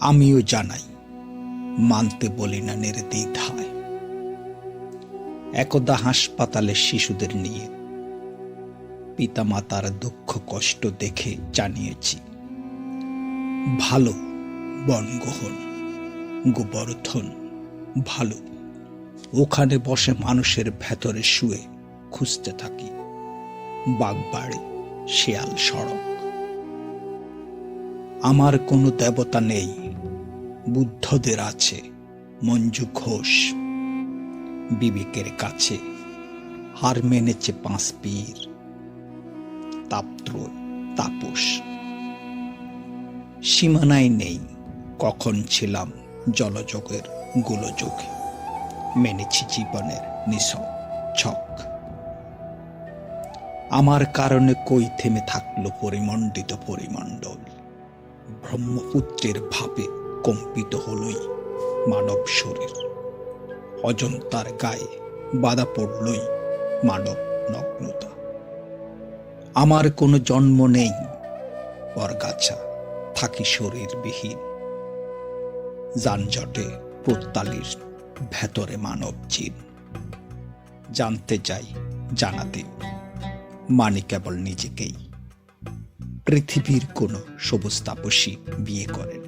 আমিও জানাই, মানতে বলি না নেড়ে দ্বিধায়। একদা হাসপাতালে শিশুদের নিয়ে পিতামাতার দুঃখ কষ্ট দেখে জানিয়েছি, ভালো বনগ্রহণ গোবর্ধন ভালো, ওখানে বসে মানুষের ভেতরে শুয়ে খুঁজতে থাকি, বাগবাড়ি, শেয়াল সড়ক। আমার কোনো দেবতা নেই বুদ্ধদের আছে, মঞ্জু ঘোষ। বিবেকের কাছে হার মেনেছে পাঁচ পীর। তাপ্ত্র তাপস। সীমানায় নেই, কখন ছিলাম জলযোগের গোলযোগে। মেনেছি জীবনের নিস ছক। আমার কারণে কই থেমে থাকল পরিমণ্ডিত পরিমণ্ডল? ব্রহ্মপুত্রের ভাবে কম্পিত হলই মানব শরীর। অজন্তার গায়ে বাধা পড়লই মানব নগ্নতা। আমার কোনো জন্ম নেই, বরগাছা, থাকি শরীরবিহীন যানজটে প্রত্যালির ভেতরে মানব চিন জানতে চাই, জানাতে মানে কেবল নিজেকেই। পৃথিবীর কোনো সবুজ তাপসী বিয়ে করেনি।